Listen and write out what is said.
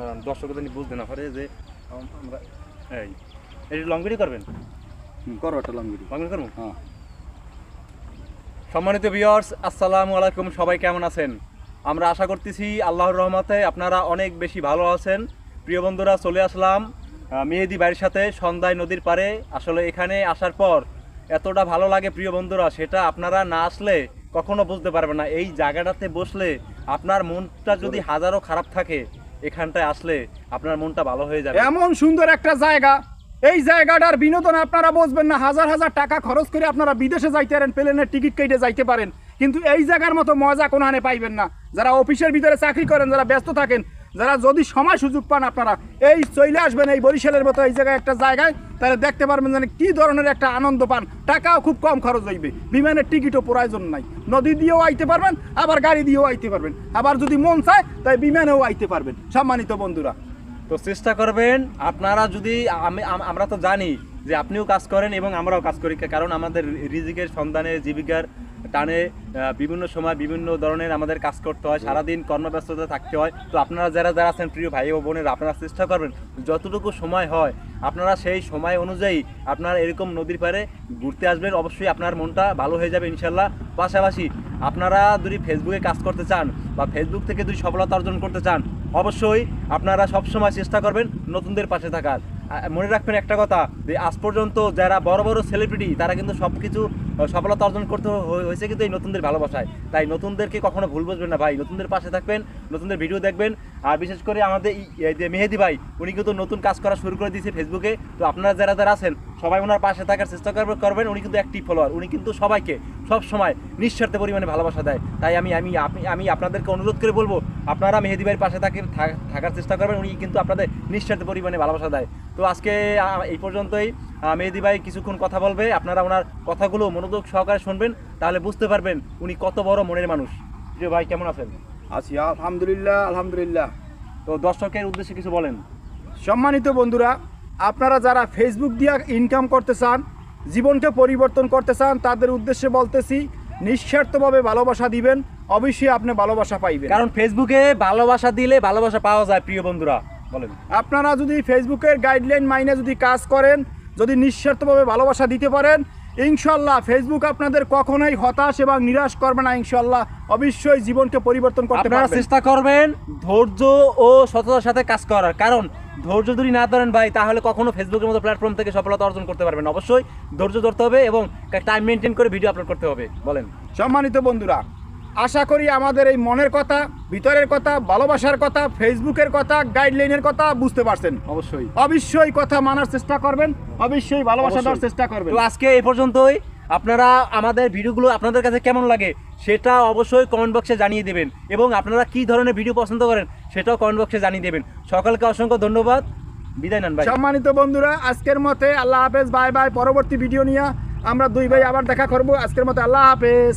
কারণ দর্শক বুঝতে না পারে যে আম- আমরা এই এই লং ভিডিও করবেন? করো একটা লং ভিডিও করব? হ্যাঁ। সম্মানিত ভিউয়ার্স আসসালামু আলাইকুম সবাই কেমন আছেন? আমরা আশা করতেছি আল্লাহর রহমতে আপনারা অনেক বেশি ভালো আছেন। প্রিয় বন্ধুরা চলে আসলাম মেহেদি বাড়ির সাথে সন্ধ্যায় নদীর পারে আসলে এখানে আসার পর এতটা ভালো লাগে প্রিয় বন্ধুরা সেটা আপনারা না আসলে কখনো বুঝতে পারবেন না। এই জায়গাটাতে বসলে আপনার মনটা যদি হাজারো খারাপ থাকে এখানটায় আসলে আপনার মনটা ভালো হয়ে যাবে। এমন সুন্দর একটা জায়গা। এই জায়গাটার বিনোদন আপনারা বুঝবেন না, হাজার হাজার টাকা খরচ করে আপনারা বিদেশে যাইতে পারেন, প্লেনের টিকিট কেটে যাইতে পারেন। কিন্তু এই জায়গার মতো মজা কোনো হানে পাইবেন না। যারা অফিসের ভিতরে চাকরি করেন, যারা ব্যস্ত থাকেন, যারা যদি সময় সুযোগ পান আপনারা, এই চলে আসবেন এই বরিশালের মতো এই জায়গায় একটা জায়গায়। তাহলে দেখতে পারবেন যেন কি ধরনের একটা আনন্দ পান। টাকাও খুব কম খরচ হইবে। বিমানের টিকিটও প্রয়োজন নাই। নদী দিয়েও আইতে পারবেন, আবার গাড়ি দিয়েও আইতে পারবেন। আবার যদি মন চায়, তাই বিমানেও আইতে পারবেন। সম্মানিত বন্ধুরা। তো চেষ্টা করবেন, আপনারা যদি আমি, আমরা তো জানি যে আপনিও কাজ করেন এবং আমরাও কাজ করি, কারণ আমাদের রিজিকের সন্ধানে জীবিকার টানে বিভিন্ন সময় বিভিন্ন ধরনের আমাদের কাজ করতে হয়, সারাদিন কর্মব্যস্ততা থাকতে হয়। তো আপনারা যারা যারা আছেন প্রিয় ভাই ও বোনের, আপনারা চেষ্টা করবেন, যতটুকু সময় হয়, আপনারা সেই সময় অনুযায়ী আপনারা এরকম নদীর পাড়ে ঘুরতে আসবেন। অবশ্যই আপনার মনটা ভালো হয়ে যাবে ইনশাল্লাহ। পাশাপাশি আপনারা যদি ফেসবুকে কাজ করতে চান বা ফেসবুক থেকে যদি সফলতা অর্জন করতে চান, অবশ্যই আপনারা সবসময় চেষ্টা করবেন নতুনদের পাশে থাকার। মনে রাখবেন একটা কথা, যে আজ পর্যন্ত যারা বড় বড় সেলিব্রিটি তারা কিন্তু সব কিছু সফলতা অর্জন করতে হয়ে- হয়েছে কিন্তু এই নতুনদের ভালোবাসায়। তাই নতুনদেরকে কখনো ভুল বুঝবেন না ভাই। নতুনদের পাশে থাকবেন, নতুনদের ভিডিও দেখবেন আর বিশেষ করে আমাদের এই যে মেহেদি ভাই, উনি কিন্তু নতুন কাজ করা শুরু করে দিয়েছে ফেসবুকে তো আপনারা যারা যারা আছেন, সবাই ওনার পাশে থাকার চেষ্টা করবে, করবেন। উনি কিন্তু অ্যাক্টিভ ফলোয়ার উনি কিন্তু সবাইকে সব সময় নিঃস্বার্থে পরিমাণে ভালোবাসা দেয়। তাই আমি আমি আমি আপনাদেরকে অনুরোধ করে বলব, আপনারা মেহেদি ভাইয়ের পাশে থাক- থাকার চেষ্টা করবেন। উনি কিন্তু আপনাদের নিঃস্বার্থে পরিমাণে ভালোবাসা দেয়। তো আজকে এই পর্যন্তই। মেহেদি ভাই কিছুক্ষণ কথা বলবে। আপনারা ওনার কথাগুলো মনোযোগ সহকারে শুনবেন। তাহলে বুঝতে পারবেন উনি কত বড় মনের মানুষ। ভাই, কেমন আছেন? আছি আলহামদুলিল্লাহ আলহামদুলিল্লাহ। তো দর্শকের উদ্দেশ্যে কিছু বলেন। সম্মানিত বন্ধুরা আপনারা যারা ফেসবুক দিয়ে ইনকাম করতে চান জীবনকে পরিবর্তন করতে চান তাদের উদ্দেশ্যে বলতেছি নিঃস্বার্থভাবে ভালোবাসা দিবেন অবশ্যই আপনি ভালোবাসা পাইবেন। কারণ ফেসবুকে ভালোবাসা দিলে ভালোবাসা পাওয়া যায় প্রিয় বন্ধুরা বলেন। আপনারা যদি ফেসবুকের গাইডলাইন মাইনে যদি কাজ করেন যদি নিঃস্বার্থভাবে ভালোবাসা দিতে পারেন ইনশাল্লাহ ফেসবুক আপনাদের কখনোই হতাশ এবং নিরাশ করবে না ইনশাল্লাহ। অবশ্যই জীবনকে পরিবর্তন করতে আপনারা চেষ্টা করবেন ধৈর্য ও সততার সাথে কাজ করার। কারণ ধৈর্য যদি না ধরেন ভাই তাহলে কখনো ফেসবুকের মতো প্ল্যাটফর্ম থেকে সফলতা অর্জন করতে পারবেন অবশ্যই ধৈর্য ধরতে হবে এবং টাইম মেনটেন করে ভিডিও আপলোড করতে হবে। বলেন। সম্মানিত বন্ধুরা আশা করি আমাদের এই মনের কথা ভিতরের কথা ভালোবাসার কথা ফেসবুকের কথা গাইডলাইনের কথা বুঝতে পারছেন। অবশ্যই। অবশ্যই কথা মানার চেষ্টা করবেন অবশ্যই ভালোবাসা দেওয়ার চেষ্টা করবেন। তো আজকে এই পর্যন্তই। আপনারা আমাদের ভিডিওগুলো আপনাদের কাছে কেমন লাগে সেটা অবশ্যই কমেন্ট বক্সে জানিয়ে দেবেন এবং আপনারা কি ধরনের ভিডিও পছন্দ করেন সেটাও কমেন্ট বক্সে জানিয়ে দেবেন। সকলকে অসংখ্য ধন্যবাদ। বিদায় নেন ভাই। সম্মানিত বন্ধুরা আজকের মতে আল্লাহ হাফেজ। Bye bye. পরবর্তী ভিডিও নিয়ে আমরা দুই ভাই আবার দেখা করব। আজকের মতে আল্লাহ হাফেজ।